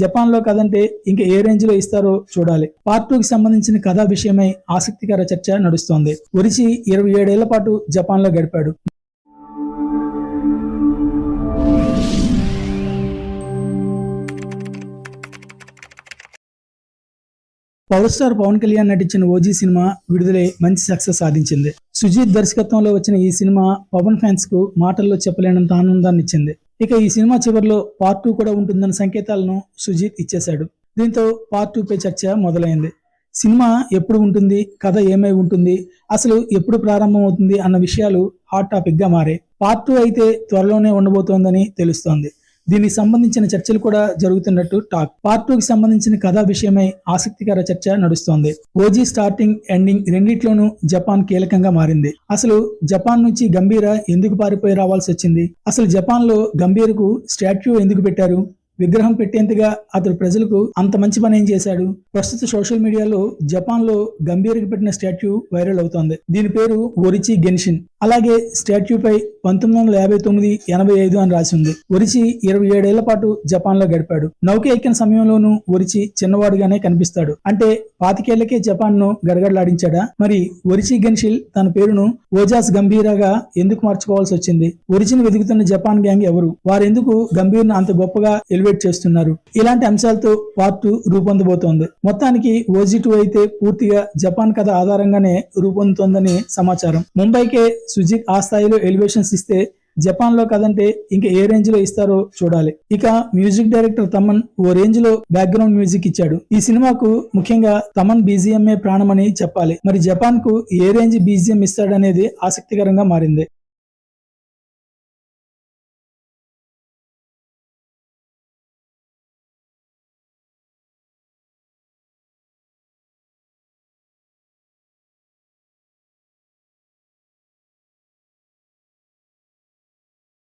జపాన్లో కదంటే ఇంకా ఏ రేంజ్లో ఇస్తారో చూడాలి. పార్ట్ టూ కి సంబంధించిన కథా విషయమై ఆసక్తికర చర్చ నడుస్తోంది. ఒరిచి ఇరవై ఏడేళ్ళ పాటు జపాన్లో గడిపాడు. పవర్ స్టార్ పవన్ కళ్యాణ్ నటించిన ఓజీ సినిమా విడుదలై మంచి సక్సెస్ సాధించింది. సుజీత్ దర్శకత్వంలో వచ్చిన ఈ సినిమా పవన్ ఫ్యాన్స్కు మాటల్లో చెప్పలేనంత ఆనందాన్ని ఇచ్చింది ఇక ఈ సినిమా చివరిలో పార్ట్ టూ కూడా ఉంటుందన్న సంకేతాలను సుజీత్ ఇచ్చేశాడు. దీంతో పార్ట్ టూ పై చర్చ మొదలైంది. సినిమా ఎప్పుడు ఉంటుంది కథ ఏమై ఉంటుంది అసలు ఎప్పుడు ప్రారంభం అవుతుంది అన్న విషయాలు హాట్ టాపిక్గా మారాయి. పార్ట్ టూ అయితే త్వరలోనే ఉండబోతోందని తెలుస్తోంది. దీనికి సంబంధించిన చర్చలు కూడా జరుగుతున్నట్టు టాక్. పార్ట్ టూకి సంబంధించిన కథా విషయమై ఆసక్తికర చర్చ నడుస్తోంది. ఓజీ స్టార్టింగ్ ఎండింగ్ రెండిట్లోనూ జపాన్ కీలకంగా మారింది. అసలు జపాన్ నుంచి గంభీర ఎందుకు పారిపోయి రావాల్సి వచ్చింది? అసలు జపాన్లో గంభీరకు స్టాట్యూ ఎందుకు పెట్టారు? విగ్రహం పెట్టేంతగా అతడు ప్రజలకు అంత మంచి పని ఏం చేశాడు? ప్రస్తుత సోషల్ మీడియాలో జపాన్లో గంభీర్కి పెట్టిన స్టాట్యూ వైరల్ అవుతోంది. దీని పేరు ఒరిచి గెన్షిన్. అలాగే స్టాట్యూపై పంతొమ్మిది వందల యాభై తొమ్మిది ఎనభై ఐదు అని రాసి ఉంది. ఒరిచి ఇరవై ఏడేళ్ళ పాటు జపాన్లో గడిపాడు. నౌక ఎక్కిన సమయంలోనూ ఒరిచి చిన్నవాడుగానే కనిపిస్తాడు. అంటే పాతికేళ్ళకే జపాన్ను గడగడలాడించాడా? మరి ఒరిచి గెన్షిల్ తన పేరును ఓజాస్ గంభీరగా ఎందుకు మార్చుకోవాల్సి వచ్చింది? ఒరిజిని వెతుకుతున్న జపాన్ గ్యాంగ్ ఎవరు? వారెందుకు గంభీర్ను అంత గొప్పగా ఎలివేట్ చేస్తున్నారు? ఇలాంటి అంశాలతో పార్ట్ టూ రూపొందబోతోంది. మొత్తానికి ఓజీ టూ అయితే పూర్తిగా జపాన్ కథ ఆధారంగానే రూపొందుతోందని సమాచారం. ముంబైకే సుజిత్ ఆ స్థాయిలో ఎలివేషన్స్ ఇస్తే జపాన్లో కదంటే ఇంకా ఏ రేంజ్లో ఇస్తారో చూడాలి. ఇక మ్యూజిక్ డైరెక్టర్ తమన్ ఓ రేంజ్లో బ్యాక్గ్రౌండ్ మ్యూజిక్ ఇచ్చాడు. ఈ సినిమాకు ముఖ్యంగా తమన్ బీజిఎంఏ ప్రాణమని చెప్పాలి. మరి జపాన్కు ఏ రేంజ్ బీజిఎం ఇస్తాడనేది ఆసక్తికరంగా మారింది.